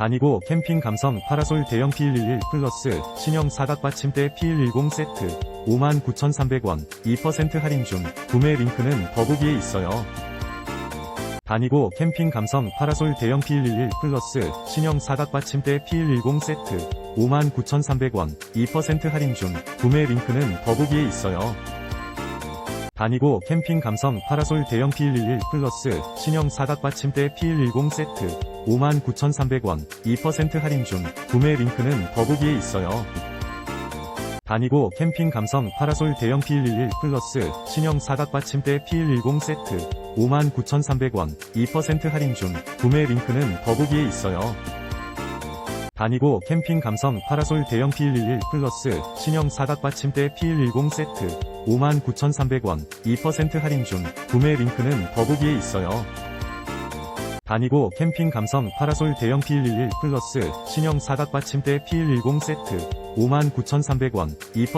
다니고 캠핑 감성 파라솔 대형 P111 플러스 신형 사각 받침대 P110 세트 59,300원 2% 할인 중 구매 링크는 더보기에 있어요. 다니고 캠핑 감성 파라솔 대형 P111 플러스 신형 사각 받침대 P110 세트 59,300원 2% 할인 중 구매 링크는 더보기에 있어요. 다니고 캠핑 감성 파라솔 대형 P111 플러스 신형 사각 받침대 P110 세트 59,300원 2% 할인 중 구매 링크는 더보기에 있어요. 다니고 캠핑 감성 파라솔 대형 P111 플러스 신형 사각 받침대 P110 세트 59,300원 2% 할인 중 구매 링크는 더보기에 있어요. 다니고 캠핑 감성 파라솔 대형 P111 플러스 신형 사각 받침대 P110 세트 59,300원 2% 할인 중 구매 링크는 더보기에 있어요. 다니고 캠핑 감성 파라솔 대형 P111 플러스 신형 사각 받침대 P110 세트 59,300원 2%